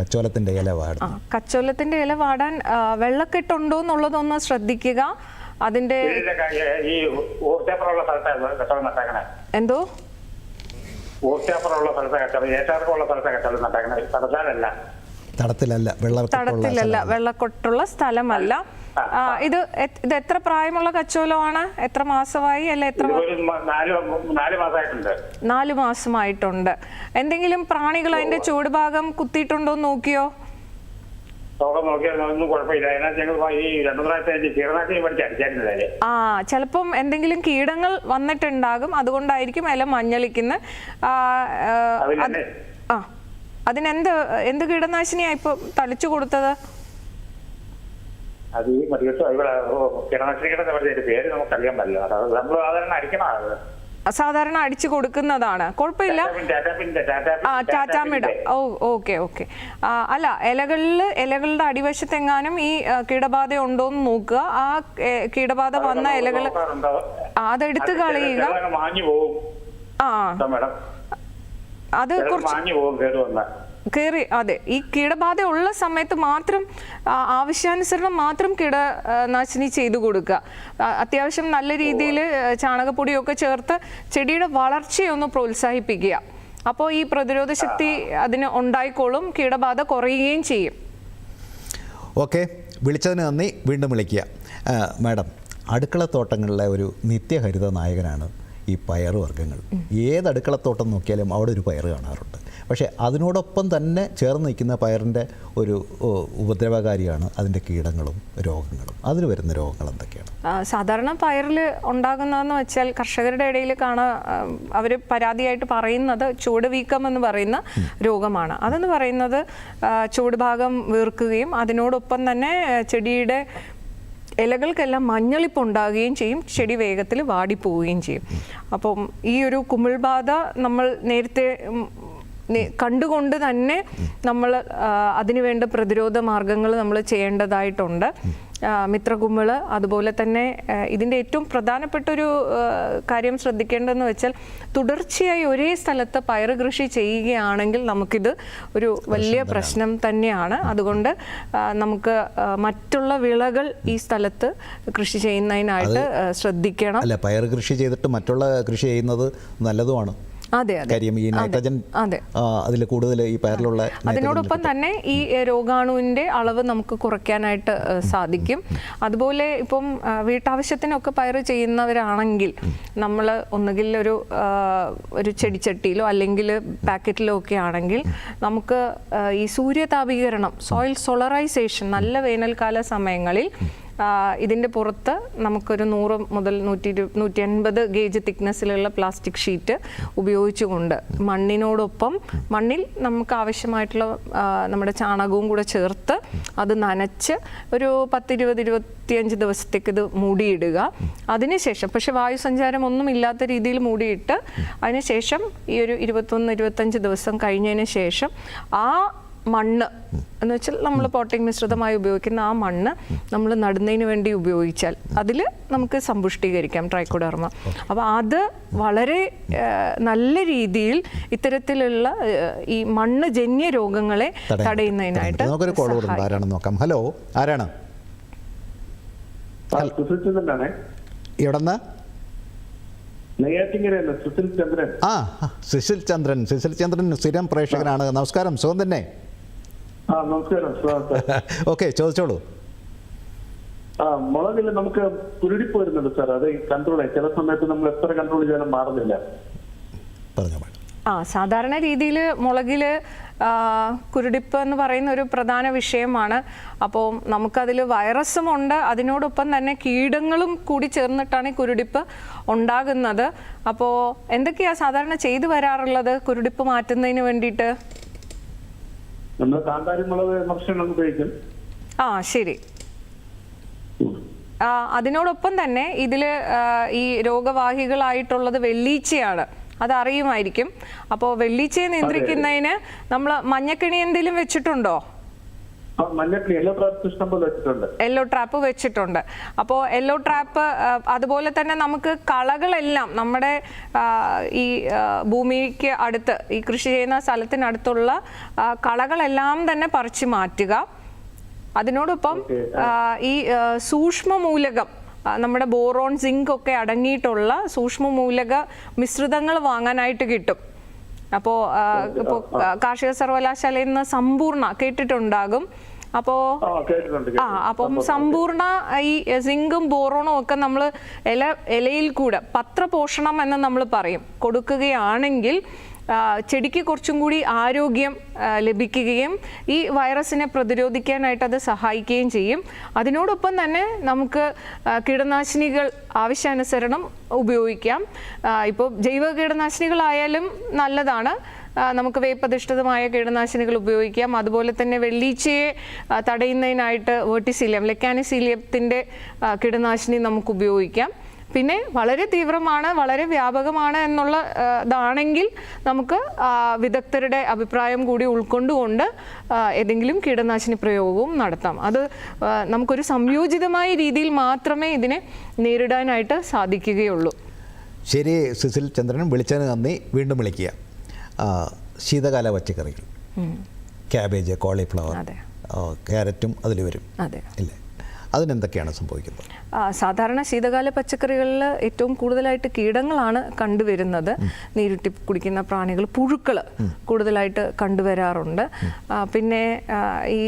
കച്ചോലത്തിന്റെ ഇല വാടും. കച്ചോലത്തിന്റെ ഇല വാടാൻ വെള്ളക്കെട്ടുണ്ടോ എന്നുള്ളതൊന്ന് ശ്രദ്ധിക്കുക. അതിന്റെ എന്തോ? ഊർജാപ്പുറമുള്ള സ്ഥലത്തെ കച്ചവടം ഏറ്റാർക്കുള്ള സ്ഥലത്തെ കച്ചവടം നട്ടാക്കണേ സ്ഥലത്താലല്ല തടത്തിലല്ല വെള്ളക്കെട്ടുള്ള തടത്തിലല്ല വെള്ളക്കൊട്ടുള്ള സ്ഥലമല്ല. ഇത് ഇത് എത്ര പ്രായമുള്ള കച്ചോലമാണ്? എത്ര മാസമായി അല്ല എത്ര നാല് മാസമായിട്ടുണ്ട്. എന്തെങ്കിലും പ്രാണികൾ അതിന്റെ ചൂടുഭാഗം കുത്തിയിട്ടുണ്ടോ നോക്കിയോ? തോക്കം നോക്കിയാൽ ഒന്നും കുഴപ്പമില്ല. അതിനകത്ത് ഞങ്ങൾ ഈ രണ്ടു പ്രാവശ്യം കീടനാശിനി പഠിച്ച് അടിച്ചായിരുന്നത് ആ ചിലപ്പം എന്തെങ്കിലും കീടങ്ങൾ വന്നിട്ടുണ്ടാകും. അതുകൊണ്ടായിരിക്കും ഇല മഞ്ഞളിക്കുന്ന ആ, ആ, അതിന് അത്- ആ അതിനെന്ത് എന്ത് കീടനാശിനിയാ ഇപ്പൊ തളിച്ചു കൊടുത്തത്? അത് ഈ മറ്റു ഇവിടെ കീടനാശിനിയുടെ പറഞ്ഞ പേര് നമുക്കറിയാൻ പറ്റില്ല. അത് നമ്മൾ സാധാരണ അടിക്കണം സാധാരണ അടിച്ചു കൊടുക്കുന്നതാണ്. കുഴപ്പമില്ല. ആ ടാറ്റാമിട ഓ ഓക്കെ ഓക്കെ. അല്ല ഇലകളിൽ ഇലകളുടെ അടിവശത്തെങ്ങാനും ഈ കീടബാധ ഉണ്ടോ എന്ന് നോക്കുക. ആ കീടബാധ വന്ന ഇലകൾ അതെടുത്ത് കളയുക. ആ. അത് കുറച്ച് കയറി അതെ ഈ കീടബാധ ഉള്ള സമയത്ത് മാത്രം ആവശ്യാനുസരണം മാത്രം കീടനാശിനി ചെയ്തു കൊടുക്കുക. അത്യാവശ്യം നല്ല രീതിയിൽ ചാണകപ്പൊടിയൊക്കെ ചേർത്ത് ചെടിയുടെ വളർച്ചയൊന്ന് പ്രോത്സാഹിപ്പിക്കുക. അപ്പോൾ ഈ പ്രതിരോധ ശക്തി അതിന് ഉണ്ടായിക്കോളും കീടബാധ കുറയുകയും ചെയ്യും. ഓക്കെ വിളിച്ചതിന് നന്ദി വീണ്ടും വിളിക്കുക. മാഡം അടുക്കളത്തോട്ടങ്ങളിലെ ഒരു നിത്യഹരിത നായകനാണ് ഈ പയറുവർഗങ്ങൾ. ഏത് അടുക്കളത്തോട്ടം നോക്കിയാലും അവിടെ ഒരു പയർ കാണാറുണ്ട്. പക്ഷേ അതിനോടൊപ്പം തന്നെ ചേർന്ന് നിൽക്കുന്ന പയറിന്റെ ഒരു ഉപദ്രവകാരിയാണ് അതിന്റെ കീടങ്ങളും രോഗങ്ങളും. അതിന് വരുന്ന രോഗങ്ങൾ എന്തൊക്കെയാണ്? സാധാരണ പയറിൽ ഉണ്ടാകുന്നതെന്ന് വെച്ചാൽ കർഷകരുടെ ഇടയിൽ കാണാൻ അവർ പരാതിയായിട്ട് പറയുന്നത് ചൂട് വീക്കം എന്ന് പറയുന്ന രോഗമാണ്. അതെന്ന് പറയുന്നത് ചൂട് ഭാഗം വീർക്കുകയും അതിനോടൊപ്പം തന്നെ ചെടിയുടെ ഇലകൾക്കെല്ലാം മഞ്ഞളിപ്പ് ഉണ്ടാകുകയും ചെയ്യും. ചെടി വേഗത്തിൽ വാടിപ്പോവുകയും ചെയ്യും. അപ്പം ഈ ഒരു കുമിൾബാധ നമ്മൾ നേരത്തെ കണ്ടുകൊണ്ട് തന്നെ നമ്മൾ അതിനുവേണ്ട പ്രതിരോധ മാർഗങ്ങൾ നമ്മൾ ചെയ്യേണ്ടതായിട്ടുണ്ട്. മിത്രകുമ്പിൾ അതുപോലെ തന്നെ ഇതിന്റെ ഏറ്റവും പ്രധാനപ്പെട്ട ഒരു കാര്യം ശ്രദ്ധിക്കേണ്ടതെന്ന് വെച്ചാൽ തുടർച്ചയായി ഒരേ സ്ഥലത്ത് പയറ് കൃഷി ചെയ്യുകയാണെങ്കിൽ നമുക്കിത് ഒരു വലിയ പ്രശ്നം തന്നെയാണ്. അതുകൊണ്ട് നമുക്ക് മറ്റുള്ള വിളകൾ ഈ സ്ഥലത്ത് കൃഷി ചെയ്യുന്നതിനായിട്ട് ശ്രദ്ധിക്കണം. അല്ല പയർ കൃഷി ചെയ്തിട്ട് മറ്റുള്ള കൃഷി ചെയ്യുന്നത് നല്ലതുമാണ്. കാര്യം ഈ നൈട്രജൻ അതെ. അതിൽ കൂടുതൽ ഈ പയറിലുള്ള അതിനോടൊപ്പം തന്നെ ഈ രോഗാണുവിന്റെ രോഗാണുവിന്റെ അളവ് നമുക്ക് കുറയ്ക്കാനായിട്ട് സാധിക്കും. അതുപോലെ ഇപ്പം വീട്ടാവശ്യത്തിനൊക്കെ പയർ ചെയ്യുന്നവരാണെങ്കിൽ നമ്മൾ ഒന്നുകിൽ ഒരു ഒരു ചെടിച്ചട്ടിയിലോ അല്ലെങ്കിൽ പാക്കറ്റിലോ ഒക്കെ ആണെങ്കിൽ നമുക്ക് ഈ സൂര്യതാപീകരണം സോയിൽ സോളറൈസേഷൻ നല്ല വേനൽക്കാല സമയങ്ങളിൽ ഇതിന്റെ പുറത്ത് നമുക്കൊരു നൂറ് മുതൽ നൂറ്റി ഇരു നൂറ്റി അൻപത് ഗേജ് തിക്നെസ്സിലുള്ള പ്ലാസ്റ്റിക് ഷീറ്റ് ഉപയോഗിച്ചുകൊണ്ട് മണ്ണിനോടൊപ്പം മണ്ണിൽ നമുക്ക് ആവശ്യമായിട്ടുള്ള നമ്മുടെ ചാണകവും കൂടെ ചേർത്ത് അത് നനച്ച് ഒരു പത്തിരുപത് ഇരുപത്തിയഞ്ച് ദിവസത്തേക്ക് ഇത് മൂടിയിടുക. അതിനുശേഷം പക്ഷെ വായുസഞ്ചാരം ഒന്നും ഇല്ലാത്ത രീതിയിൽ മൂടിയിട്ട് അതിനുശേഷം ഈ ഒരു ഇരുപത്തൊന്ന് ഇരുപത്തഞ്ച് ദിവസം കഴിഞ്ഞതിന് ശേഷം ആ മണ്ണ്. എന്ന് വെച്ചാൽ നമ്മൾ പോട്ടിംഗ് മിശ്രിതമായി ഉപയോഗിക്കുന്ന ആ മണ്ണ് നമ്മൾ നടുന്നതിന് വേണ്ടി ഉപയോഗിച്ചാൽ അതിൽ നമുക്ക് സമ്പുഷ്ടീകരിക്കാം ട്രൈക്കോഡർമ. അപ്പോൾ അത് വളരെ നല്ല രീതിയിൽ ഇത്തരത്തിലുള്ള ഈ മണ്ണ് ജന്യ രോഗങ്ങളെ തടയുന്നതിനായിട്ട് നോക്കാം. ഹലോ ആരാണ്? എവിടെന്ന്? ആ സുശിൽ ചന്ദ്രൻ. സുശിൽ ചന്ദ്രൻ സ്ഥിരം പ്രേക്ഷകനാണ്. നമസ്കാരം. സുഖം തന്നെ? ആ നമസ്കാരം. ഓക്കെ ചോദിച്ചോളൂ. ആ മുളകിൽ നമുക്ക് കുരുടിപ്പ് വരുന്നുണ്ട് സാർ അത് കൺട്രോൾ ചില സമയത്ത് നമ്മൾ എത്ര കൺട്രോൾ ചെയ്താലും മാറുന്നില്ല. പറഞ്ഞോ ആ സാധാരണ രീതിയിൽ മുളകിൽ കുരുടിപ്പ് എന്ന് പറയുന്ന ഒരു പ്രധാന വിഷയമാണ്. അപ്പോൾ നമുക്കതിൽ വൈറസും ഉണ്ട്. അതിനോടൊപ്പം തന്നെ കീടങ്ങളും കൂടി ചേർന്നിട്ടാണ് ഈ കുരുടിപ്പ് ഉണ്ടാകുന്നത്. അപ്പോൾ എന്തൊക്കെയാണ് സാധാരണ ചെയ്തു വരാറുള്ളത് കുരുടിപ്പ് മാറ്റുന്നതിന് വേണ്ടിയിട്ട്? നമ്മൾ കാന്താരിമുളക് ഭക്ഷണം ഉപയോഗിക്കും. ആ ശരി. അതിനോടൊപ്പം തന്നെ ഇതിൽ ഈ രോഗവാഹികളായിട്ടുള്ളത് വെള്ളീച്ചയാണ്. അറിയുമായിരിക്കും. അപ്പോ വെള്ളീച്ചയെ നിയന്ത്രിക്കുന്നതിന് നമ്മൾ മഞ്ഞക്കിണി എന്തെങ്കിലും വെച്ചിട്ടുണ്ടോ? യെല്ലോ ട്രാപ്പ് വെച്ചിട്ടുണ്ട്. അപ്പോ യെല്ലോ ട്രാപ്പ് അതുപോലെ തന്നെ നമുക്ക് കളകളെല്ലാം നമ്മുടെ ഈ ഭൂമിക്ക് അടുത്ത് ഈ കൃഷി ചെയ്യുന്ന സ്ഥലത്തിനടുത്തുള്ള കളകളെല്ലാം തന്നെ പറിച്ചു മാറ്റുക. അതിനോടൊപ്പം ഈ സൂക്ഷ്മ മൂലകം നമ്മുടെ ബോറോൺ സിങ്ക് ഒക്കെ അടങ്ങിയിട്ടുള്ള സൂക്ഷ്മ മൂലക മിശ്രിതങ്ങൾ വാങ്ങാനായിട്ട് കിട്ടും. അപ്പോൾ ഇപ്പോൾ കാർഷിക സർവകലാശാലയിൽ നിന്ന് സമ്പൂർണ കേട്ടിട്ടുണ്ടാകും. അപ്പോ ആ അപ്പം സമ്പൂർണ ഈ സിങ്കും ബോറോണും ഒക്കെ നമ്മൾ ഇല ഇലയിൽ കൂടെ പത്രപോഷണം എന്ന് നമ്മൾ പറയും. കൊടുക്കുകയാണെങ്കിൽ ചെടിക്ക് കുറച്ചും കൂടി ആരോഗ്യം ലഭിക്കുകയും ഈ വൈറസിനെ പ്രതിരോധിക്കാനായിട്ട് അത് സഹായിക്കുകയും ചെയ്യും. അതിനോടൊപ്പം തന്നെ നമുക്ക് കീടനാശിനികൾ ആവശ്യാനുസരണം ഉപയോഗിക്കാം. ഇപ്പോൾ ജൈവ കീടനാശിനികളായാലും നല്ലതാണ്. നമുക്ക് വേപ്പധിഷ്ഠിതമായ കീടനാശിനികൾ ഉപയോഗിക്കാം. അതുപോലെ തന്നെ വെള്ളീച്ചയെ തടയുന്നതിനായിട്ട് വെർട്ടിസീലിയം ലെക്കാനിസീലിയത്തിന്റെ കീടനാശിനി നമുക്ക് ഉപയോഗിക്കാം. പിന്നെ വളരെ തീവ്രമാണ് വളരെ വ്യാപകമാണ് എന്നുള്ള ഇതാണെങ്കിൽ നമുക്ക് വിദഗ്ധരുടെ അഭിപ്രായം കൂടി ഉൾക്കൊണ്ടുകൊണ്ട് ഏതെങ്കിലും കീടനാശിനി പ്രയോഗവും നടത്താം. അത് നമുക്കൊരു സംയോജിതമായ രീതിയിൽ മാത്രമേ ഇതിനെ നേരിടാനായിട്ട് സാധിക്കുകയുള്ളൂ. ശരി സുസിൽ ചന്ദ്രൻ വിളിച്ചതിന് നന്ദി. വീണ്ടും വിളിക്കുക. ശീതകാല പച്ചക്കറികൾ. ക്യാബേജ് കോളിഫ്ലവർ ക്യാരറ്റും അതിൽ വരും. അതെ. ഇല്ലേ? അതിനെന്തൊക്കെയാണ് സംഭവിക്കുന്നത്? സാധാരണ ശീതകാല പച്ചക്കറികളിൽ ഏറ്റവും കൂടുതലായിട്ട് കീടങ്ങളാണ് കണ്ടുവരുന്നത്. നീരുട്ടി കുടിക്കുന്ന പ്രാണികൾ പുഴുക്കൾ കൂടുതലായിട്ട് കണ്ടുവരാറുണ്ട്. പിന്നെ ഈ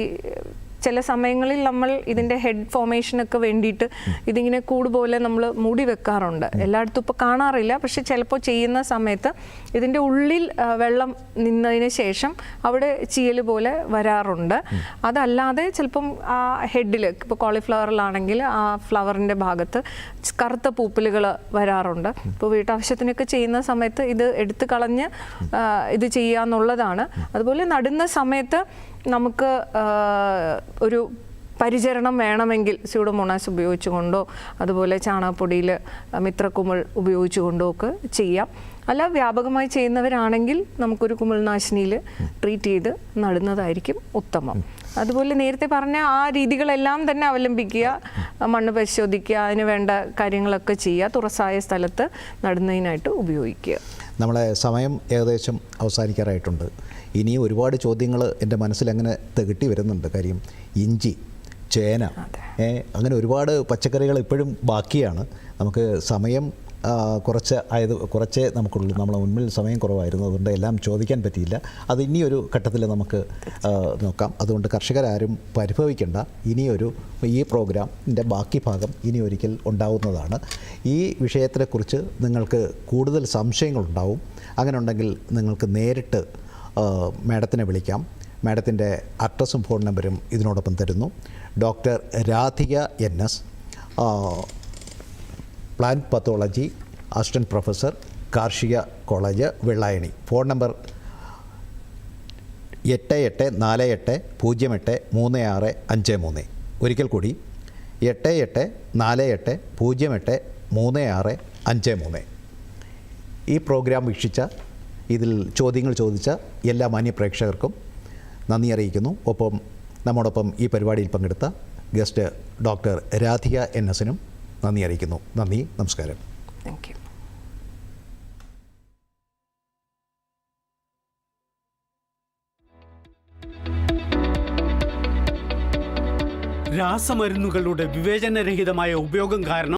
ചില സമയങ്ങളിൽ നമ്മൾ ഇതിന്റെ ഹെഡ് ഫോമേഷനൊക്കെ വേണ്ടിയിട്ട് ഇതിങ്ങനെ കൂട് പോലെ നമ്മൾ മൂടി വെക്കാറുണ്ട്. എല്ലായിടത്തും ഇപ്പോൾ കാണാറില്ല. പക്ഷെ ചിലപ്പോൾ ചെയ്യുന്ന സമയത്ത് ഇതിന്റെ ഉള്ളിൽ വെള്ളം നിന്നതിന് ശേഷം അവിടെ ചീയൽ പോലെ വരാറുണ്ട്. അതല്ലാതെ ചിലപ്പം ആ ഹെഡിൽ ഇപ്പോൾ കോളിഫ്ലവറിലാണെങ്കിൽ ആ ഫ്ലവറിന്റെ ഭാഗത്ത് കറുത്ത പൂപ്പലുകൾ വരാറുണ്ട്. ഇപ്പോൾ വീട്ടാവശ്യത്തിനൊക്കെ ചെയ്യുന്ന സമയത്ത് ഇത് എടുത്തു കളഞ്ഞ് ഇത് ഇത് ചെയ്യാന്നുള്ളതാണ് അതുപോലെ നടുന്ന സമയത്ത് നമുക്ക് ഒരു പരിചരണം വേണമെങ്കിൽ സ്യൂഡോമോണാസ് ഉപയോഗിച്ചുകൊണ്ടോ അതുപോലെ ചാണകപ്പൊടിയിൽ മിത്രക്കുമിൾ ഉപയോഗിച്ചുകൊണ്ടോ ഒക്കെ ചെയ്യാം. അല്ല വ്യാപകമായി ചെയ്യുന്നവരാണെങ്കിൽ നമുക്കൊരു കുമിൾനാശിനിയിൽ ട്രീറ്റ് ചെയ്ത് നടുന്നതായിരിക്കും ഉത്തമം. അതുപോലെ നേരത്തെ പറഞ്ഞ ആ രീതികളെല്ലാം തന്നെ അവലംബിക്കുക മണ്ണ് പരിശോധിക്കുക അതിന് വേണ്ട കാര്യങ്ങളൊക്കെ ചെയ്യുക തുറസായ സ്ഥലത്ത് നടുന്നതിനായിട്ട് ഉപയോഗിക്കുക. നമ്മളെ സമയം ഏകദേശം അവസാനിക്കാറായിട്ടുണ്ട്. ഇനിയും ഒരുപാട് ചോദ്യങ്ങൾ എന്റെ മനസ്സിലങ്ങനെ തികട്ടി വരുന്നുണ്ട്. കാര്യം ഇഞ്ചി ചേന അങ്ങനെ ഒരുപാട് പച്ചക്കറികൾ ഇപ്പോഴും ബാക്കിയാണ്. നമുക്ക് സമയം കുറച്ച് ആയത് കുറച്ചേ നമുക്കുള്ളൂ. നമ്മളെ മുന്നിൽ സമയം കുറവായിരുന്നു. അതുകൊണ്ട് എല്ലാം ചോദിക്കാൻ പറ്റിയില്ല. അത് ഇനിയൊരു ഘട്ടത്തിൽ നമുക്ക് നോക്കാം. അതുകൊണ്ട് കർഷകരാരും പരിഭവിക്കേണ്ട. ഇനിയൊരു ഈ പ്രോഗ്രാമിന്റെ ബാക്കി ഭാഗം ഇനി ഒരിക്കൽ ഉണ്ടാവുന്നതാണ്. ഈ വിഷയത്തെക്കുറിച്ച് നിങ്ങൾക്ക് കൂടുതൽ സംശയങ്ങളുണ്ടാവും. അങ്ങനെ ഉണ്ടെങ്കിൽ നിങ്ങൾക്ക് നേരിട്ട് മാഡത്തിനെ വിളിക്കാം. മാഡത്തിന്റെ അഡ്രസ്സും ഫോൺ നമ്പരും ഇതിനോടൊപ്പം തരുന്നു. Doctor Radhika N S plant pathology assistant professor കാർഷിക കോളേജ് വെള്ളായണി. ഫോൺ നമ്പർ എട്ട് എട്ട് നാല് എട്ട് പൂജ്യം എട്ട് മൂന്ന് ആറ് അഞ്ച് മൂന്ന്. ഒരിക്കൽ കൂടി. എട്ട് എട്ട് നാല് എട്ട് പൂജ്യം എട്ട് മൂന്ന് ആറ് അഞ്ച് മൂന്ന്. ഈ പ്രോഗ്രാം വീക്ഷിച്ച ഇതിൽ ചോദ്യങ്ങൾ ചോദിച്ച എല്ലാ മാന്യപ്രേക്ഷകർക്കും നന്ദി അറിയിക്കുന്നു. ഒപ്പം നമ്മോടൊപ്പം ഈ പരിപാടിയിൽ പങ്കെടുത്ത ഗസ്റ്റ് ഡോക്ടർ രാധിക എൻ എസിനും നന്ദി അറിയിക്കുന്നു. നന്ദി നമസ്കാരം. താങ്ക് യു രാസമരുന്നുകളുടെ വിവേചനരഹിതമായ ഉപയോഗം കാരണം